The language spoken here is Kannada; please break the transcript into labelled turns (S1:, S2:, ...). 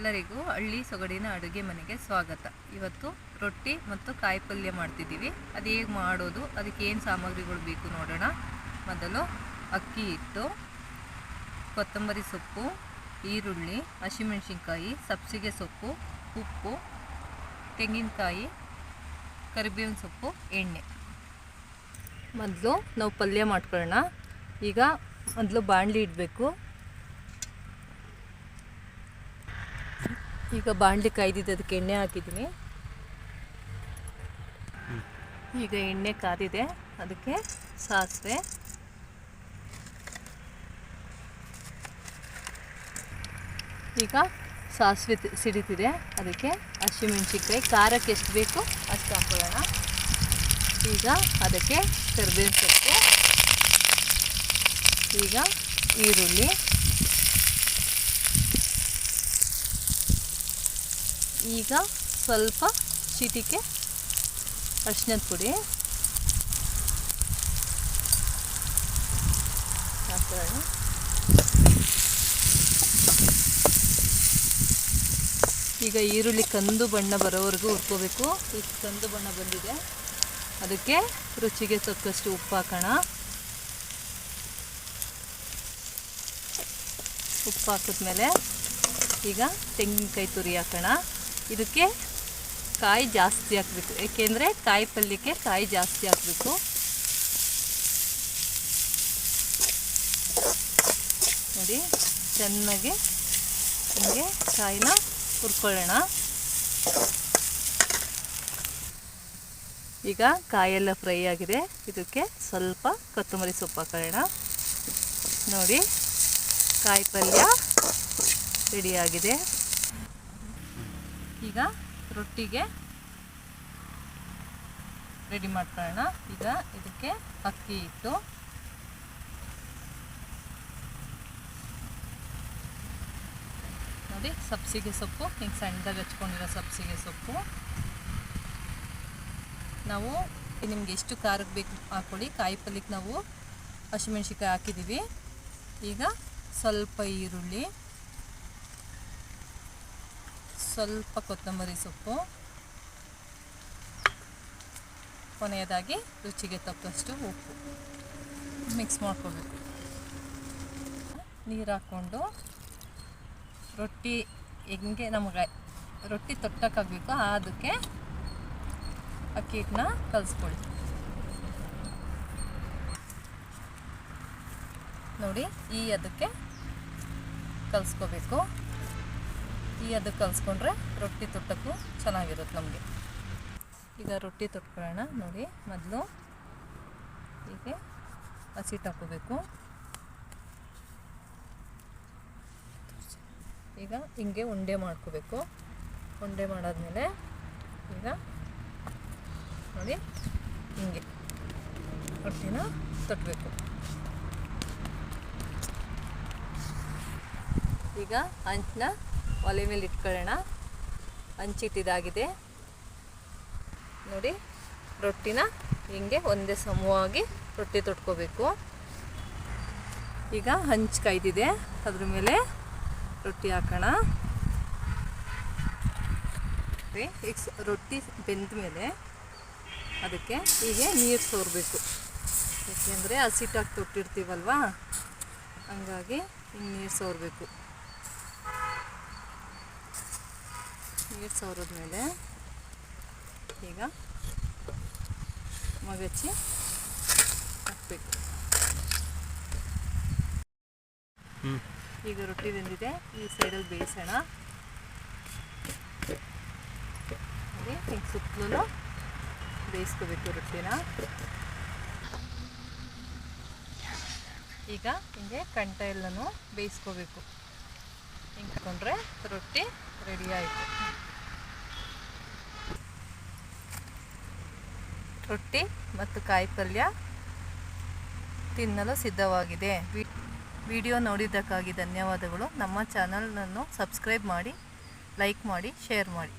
S1: ಎಲ್ಲರಿಗೂ ಹಳ್ಳಿ ಸೊಗಡಿನ ಅಡುಗೆ ಮನೆಗೆ ಸ್ವಾಗತ. ಇವತ್ತು ರೊಟ್ಟಿ ಮತ್ತು ಕಾಯಿ ಪಲ್ಯ ಮಾಡ್ತಿದ್ದೀವಿ. ಅದು ಹೇಗೆ ಮಾಡೋದು, ಅದಕ್ಕೆ ಏನು ಸಾಮಗ್ರಿಗಳು ಬೇಕು ನೋಡೋಣ. ಮೊದಲು ಅಕ್ಕಿ ಹಿಟ್ಟು, ಕೊತ್ತಂಬರಿ ಸೊಪ್ಪು, ಈರುಳ್ಳಿ, ಹಸಿಮೆಣಸಿನ್ಕಾಯಿ, ಸಬ್ಸಿಗೆ ಸೊಪ್ಪು, ಉಪ್ಪು, ತೆಂಗಿನಕಾಯಿ, ಕರಿಬೇವಿನ ಸೊಪ್ಪು, ಎಣ್ಣೆ. ಮೊದಲು ನಾವು ಪಲ್ಯ ಮಾಡ್ಕೊಳ್ಳೋಣ. ಈಗ ಮೊದಲು ಬಾಣಲಿ ಇಡಬೇಕು. ಈಗ ಬಾಣಲಿ ಕಾಯ್ದಿದ್ದು, ಅದಕ್ಕೆ ಎಣ್ಣೆ ಹಾಕಿದ್ದೀನಿ. ಈಗ ಎಣ್ಣೆ ಕಾದಿದೆ, ಅದಕ್ಕೆ ಸಾಸಿವೆ. ಈಗ ಸಾಸಿವೆ ಸಿಡಿತಿದೆ, ಅದಕ್ಕೆ ಹಸಿಮೆಣ್ಸಿನ್ಕಾಯಿ. ಖಾರಕ್ಕೆ ಎಷ್ಟು ಬೇಕು ಅಷ್ಟು ಹಾಕೊಳ್ಳೋಣ. ಈಗ ಅದಕ್ಕೆ ಕರ್ಬೇವಿನ ಸೊಪ್ಪು. ಈಗ ಈರುಳ್ಳಿ. ಈಗ ಸ್ವಲ್ಪ ಚಿಟಿಕೆ ಅರಿಶಿನದ ಪುಡಿ. ಈಗ ಈರುಳ್ಳಿ ಕಂದು ಬಣ್ಣ ಬರೋವರೆಗೂ ಹುರ್ಕೋಬೇಕು. ಈ ಕಂದು ಬಣ್ಣ ಬಂದಿದೆ. ಅದಕ್ಕೆ ರುಚಿಗೆ ತಕ್ಕಷ್ಟು ಉಪ್ಪು ಹಾಕೋಣ. ಉಪ್ಪು ಹಾಕಿದ್ಮೇಲೆ ಈಗ ತೆಂಗಿನಕಾಯಿ ತುರಿ ಹಾಕೋಣ. ಇದಕ್ಕೆ ಕಾಯಿ ಜಾಸ್ತಿ ಹಾಕಬೇಕು. ಏಕೆಂದರೆ ಕಾಯಿ ಪಲ್ಯಕ್ಕೆ ಕಾಯಿ ಜಾಸ್ತಿ ಹಾಕಬೇಕು. ನೋಡಿ, ಚೆನ್ನಾಗಿ ಹಿಂಗೆ ಕಾಯಿನ ಹುರ್ಕೊಳ್ಳೋಣ. ಈಗ ಕಾಯೆಲ್ಲ ಫ್ರೈ ಆಗಿದೆ. ಇದಕ್ಕೆ ಸ್ವಲ್ಪ ಕೊತ್ತಂಬರಿ ಸೊಪ್ಪು ಹಾಕೊಳ್ಳೋಣ. ನೋಡಿ, ಕಾಯಿ ಪಲ್ಯ ರೆಡಿಯಾಗಿದೆ ಈಗ ರೊಟ್ಟಿಗೆ ರೆಡಿ ಮಾಡ್ಕೊಳ್ಳೋಣ. ಈಗ ಇದಕ್ಕೆ ಅಕ್ಕಿ ಇಟ್ಟು ನೋಡಿ, ಸಬ್ಸಿಗೆ ಸೊಪ್ಪು. ಹಿಂಗೆ ಸಣ್ಣದಾಗಿ ಹಚ್ಕೊಂಡಿರೋ ಸಬ್ಸಿಗೆ ಸೊಪ್ಪು. ನಾವು ನಿಮ್ಗೆ ಎಷ್ಟು ಖಾರಕ್ಕೆ ಬೇಕು ಹಾಕ್ಕೊಳ್ಳಿ ಕಾಯಿ ಪಲ್ಯಕ್ಕೆ ನಾವು ಹಸಿಮೆಣ್ಸಿಕಾಯಿ ಹಾಕಿದ್ದೀವಿ. ಈಗ ಸ್ವಲ್ಪ ಈರುಳ್ಳಿ. ಸ್ವಲ್ಪ ಕೊತ್ತಂಬರಿ ಸೊಪ್ಪು. ಕೊನೆಯದಾಗಿ ರುಚಿಗೆ ತಕ್ಕಷ್ಟು ಉಪ್ಪು. ಮಿಕ್ಸ್ ಮಾಡ್ಕೋಬೇಕು. ನೀರು ಹಾಕ್ಕೊಂಡು ರೊಟ್ಟಿ ಹೆಂಗೆ ನಮಗೆ ರೊಟ್ಟಿ ತೊಟ್ಟಕ್ಕಾಗಬೇಕು ಅದಕ್ಕೆ ಅಕ್ಕಿ ಹಿಟ್ಟನ್ನ ಕಲಿಸ್ಕೊಳ್ಳಿ. ನೋಡಿ ಈ ಅದಕ್ಕೆ ಕಲಿಸ್ಕೋಬೇಕು. ಅದಕ್ಕೆ ಕಲಿಸ್ಕೊಂಡ್ರೆ ರೊಟ್ಟಿ ತುಟ್ಟಕ್ಕೂ ಚೆನ್ನಾಗಿರುತ್ತೆ ನಮಗೆ. ಈಗ ರೊಟ್ಟಿ ತುಟ್ಕೊಳ್ಳೋಣ ನೋಡಿ, ಮೊದಲು ಹೀಗೆ ಹಸಿಟ್ಟು ಹಾಕೋಬೇಕು ಈಗ ಹಿಂಗೆ ಉಂಡೆ ಮಾಡ್ಕೋಬೇಕು. ಉಂಡೆ ಮಾಡಾದ್ಮೇಲೆ ಈಗ ನೋಡಿ, ಹಿಂಗೆ ರೊಟ್ಟಿನ ತೊಟ್ಟಬೇಕು ಈಗ ಹಂಚನ್ನ ಒಲೆ ಮೇಲೆ ಇಟ್ಕೊಳ್ಳೋಣ. ಹಂಚಿಟ್ಟಿದಾಗಿದೆ ನೋಡಿ, ರೊಟ್ಟಿನ ಹಿಂಗೆ ಒಂದೇ ಸಮವಾಗಿ ರೊಟ್ಟಿ ತೊಟ್ಕೋಬೇಕು. ಈಗ ಹಂಚು ಕಾಯ್ದಿದೆ. ಅದ್ರ ಮೇಲೆ ರೊಟ್ಟಿ ಹಾಕೋಣ. ಈಗ ರೊಟ್ಟಿ ಬೆಂದ ಮೇಲೆ ಅದಕ್ಕೆ ಹೀಗೆ ನೀರು ಸೋರಬೇಕು. ಏಕೆಂದರೆ ಹಸಿಟ್ಟಾಗಿ ತೊಟ್ಟಿರ್ತೀವಲ್ವಾ? ಹಂಗಾಗಿ ಹಿಂಗೆ ನೀರು ಸೋರಬೇಕು. ನೀರು ಸೋರಿದ್ಮೇಲೆ ಈಗ ಮಗಚಿ ಹಾಕ್ಬೇಕು. ಈಗ ರೊಟ್ಟಿ ಬಂದಿದೆ. ಈ ಸೈಡಲ್ಲಿ ಬೇಯಿಸೋಣ. ಹಿಂಗೆ ಸುತ್ತಲೂ ಬೇಯಿಸ್ಕೋಬೇಕು ರೊಟ್ಟಿನ. ಈಗ ಹಿಂಗೆ ಕಂಠ ಎಲ್ಲನೂ ಬೇಯಿಸ್ಕೋಬೇಕು. ಹಿಂಗೆ ರೊಟ್ಟಿ ರೆಡಿ ರೊಟ್ಟಿ ಮತ್ತು ಕಾಯಿ ಪಲ್ಯ ತಿನ್ನಲು ಸಿದ್ಧವಾಗಿದೆ. ವಿಡಿಯೋ ನೋಡಿದ್ದಕ್ಕಾಗಿ ಧನ್ಯವಾದಗಳು. ನಮ್ಮ ಚಾನಲನ್ನು ಸಬ್ಸ್ಕ್ರೈಬ್ ಮಾಡಿ, ಲೈಕ್ ಮಾಡಿ, ಶೇರ್ ಮಾಡಿ.